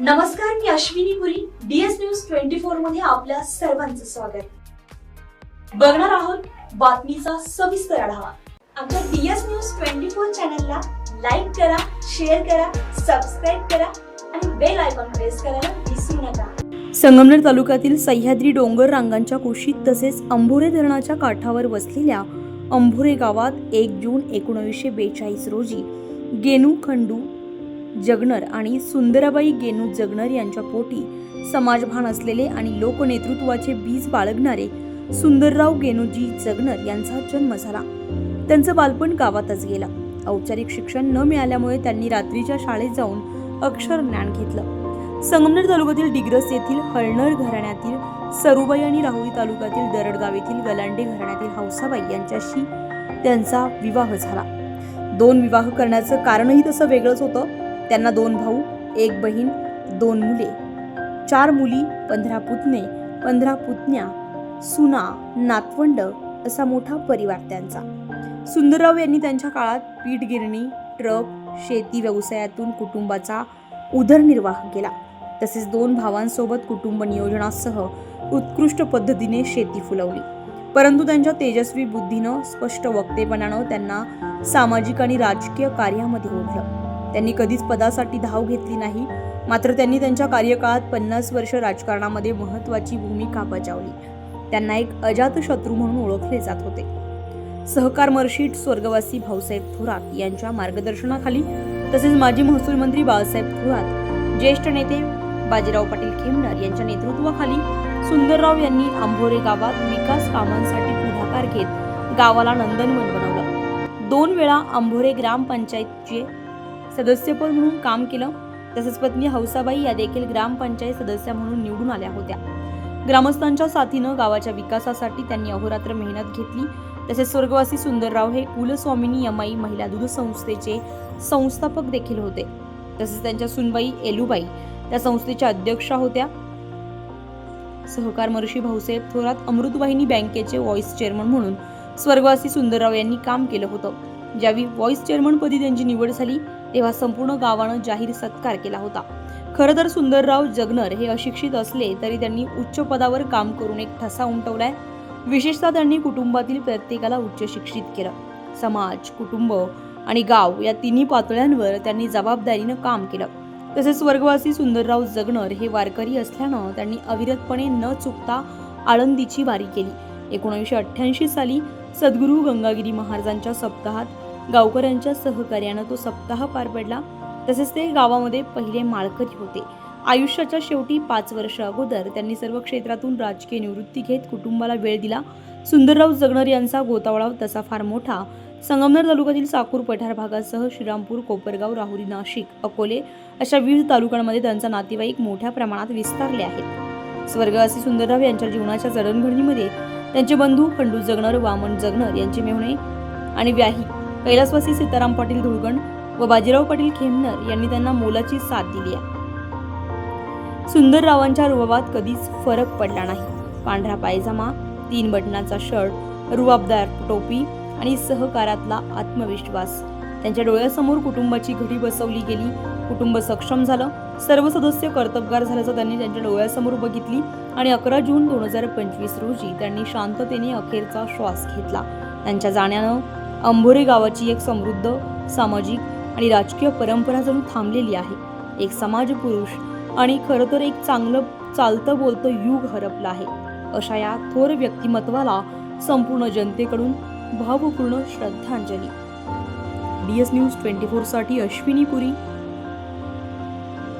नमस्कार मी Ashwini Puri. DS news twenty फोरमध्ये आपल्या सर्वांचं स्वागत. बघणार आहोत बातमीचा सविस्तर आढावा. आमच्या डीएस न्यूज ट्वेंटी फोर चॅनलला लाईक करा शेअर करा सबस्क्राईब करा आणि बेल आयकॉन प्रेस करायला विसरू नका. संगमनेर तालुक्यातील सह्याद्री डोंगर रांगांच्या कुशीत तसेच अंभोरे धरणाच्या काठावर वसलेल्या अंभोरे गावात एक जून एकोणीसशे बेचाळीस रोजी गेनू खंडू जगनर आणि सुंदराबाई गेनू जगनर यांच्या पोटी समाजभान असलेले आणि लोकनेतृत्वाचे बीज बाळगणारे सुंदरराव गेनूजी जगनर यांचा जन्म झाला. त्यांचं बालपण गावातच गेलं. औपचारिक शिक्षण न मिळाल्यामुळे त्यांनी रात्रीच्या शाळेत जाऊन अक्षर ज्ञान घेतलं. संगमनेर तालुक्यातील डिग्रस येथील हळणर घराण्यातील सरुबाई आणि राहुरी तालुक्यातील दरडगाव येथील गलांडे घराण्यातील हौसाबाई यांच्याशी त्यांचा विवाह झाला. दोन विवाह करण्याचं कारणही तसं वेगळंच होतं. त्यांना दोन भाऊ एक बहीण दोन मुले. चार मुली पंधरा पुतणे पंधरा पुतण्या सुना नातवंड असा मोठा परिवार त्यांचा. सुंदरराव यांनी त्यांच्या काळात पीठ गिरणी ट्रक शेती व्यवसायातून कुटुंबाचा उदरनिर्वाह केला. तसेच दोन भावांसोबत कुटुंब नियोजनासह उत्कृष्ट पद्धतीने शेती फुलवली. परंतु त्यांच्या तेजस्वी बुद्धीनं स्पष्ट वक्तेपणानं त्यांना सामाजिक आणि राजकीय कार्यामध्ये ओढलं. त्यांनी कधीच पदासाठी धाव घेतली नाही. मात्र त्यांनी त्यांच्या कार्यकाळात पन्नास वर्ष राजकारणामध्ये महत्त्वाची भूमिका बजावली. त्यांना एक अजात शत्रू म्हणून ओळखले जात होते. सहकार मर्शीट स्वर्गवासी भाऊसाहेब थोरात यांच्या मार्गदर्शनाखाली तसेच माजी महसूल मंत्री बाळासाहेब थोरात ज्येष्ठ नेते बाजीराव पाटील खेमनर यांच्या नेतृत्वाखाली सुंदरराव यांनी आंभोरे गावात विकास कामांसाठी पुढाकार घेत गावाला नंदनवन बनवलं. दोन वेळा आंभोरे ग्रामपंचायतचे सदस्यपद म्हणून काम केलं. तसेच पत्नी हौसाबाई या देखील ग्रामपंचायत सदस्या म्हणून निवडून आल्या होत्या. ग्रामस्थांच्या साथीनं गावाच्या विकासासाठी त्यांनी अहोरात्र मेहनत घेतली. तसेच स्वर्गवासी सुंदरराव हे कुलस्वामिनी यमाई महिला दूध संस्थेचे संस्थापक देखील होते. तसेच त्यांच्या सुनबाई एलुबाई त्या संस्थेच्या अध्यक्षा होत्या. सहकार महर्षी भाऊसाहेब थोरात अमृतवाहिनी बँकेचे व्हॉइस चेअरमन म्हणून स्वर्गवासी सुंदरराव यांनी काम केलं होतं. ज्यावेळी व्हॉइस चेअरमनपदी त्यांची निवड झाली तेव्हा संपूर्ण गावानं जाहीर सत्कार केला होता. खरं तर सुंदरराव जगनर हे अशिक्षित असले तरी त्यांनी उच्च पदावर काम करून एक ठसा उमटवलाय. विशेषतः त्यांनी कुटुंबातील प्रत्येकाला उच्च शिक्षित केलं. समाज कुटुंब आणि गाव या तिन्ही पातळ्यांवर त्यांनी जबाबदारीनं काम केलं. तसेच स्वर्गवासी सुंदरराव जगनर हे वारकरी असल्यानं त्यांनी अविरतपणे न चुकता आळंदीची वारी केली. एकोणीसशे अठ्ठ्याऐंशी साली सद्गुरू गंगागिरी महाराजांच्या सप्ताहात गावकऱ्यांच्या सहकार्यानं तो सप्ताह पार पडला. तसेच ते गावामध्ये पहिले माळकरी होते. आयुष्याच्या शेवटी पाच वर्ष अगोदर त्यांनी सर्व क्षेत्रातून राजकीय निवृत्ती घेत कुटुंबाला वेळ दिला. सुंदरराव जगनर यांचा गोतावळा तसा फार मोठा. संगमनेर तालुक्यातील साकूर पठार भागासह श्रीरामपूर कोपरगाव राहुरी नाशिक अकोले अशा विविध तालुक्यांमध्ये त्यांचा नातेवाईक मोठ्या प्रमाणात विस्तारले आहेत. स्वर्गवासी सुंदरराव यांच्या जीवनाच्या जडणघडणीमध्ये त्यांचे बंधू खंडू जगनर वामन जगनर यांचे मेहुणे आणि व्याही कैलासवासी सीताराम पाटील धुळगण व बाजीराव पाटील खेमनर यांनी त्यांना मोलाची साथ दिली आहे. सुंदररावांच्या रुबाबात कधीच फरक पडला नाही. पांढरा पायजामा तीन बटनाचा शर्ट रुबाबदार टोपी आणि सहकारातला आत्मविश्वास. त्यांच्या डोळ्यासमोर कुटुंबाची घडी बसवली गेली कुटुंब सक्षम झालं सर्व सदस्य कर्तबगार झाल्याचं त्यांनी त्यांच्या डोळ्यासमोर बघितली आणि अकरा जून दोन हजार पंचवीस रोजी त्यांनी शांततेने अखेरचा श्वास घेतला. त्यांच्या जाण्यानं अंभोरे गावाची एक समृद्ध सामाजिक आणि राजकीय परंपरा जणू थांबलेली आहे. एक समाज पुरुष आणि खरं तर एक चांगलं चालतं बोलतं युग हरपलं आहे. अशा या थोर व्यक्तिमत्वाला संपूर्ण जनतेकडून भावपूर्ण श्रद्धांजली. डी एस न्यूज ट्वेंटी फोरसाठी अश्विनी पुरी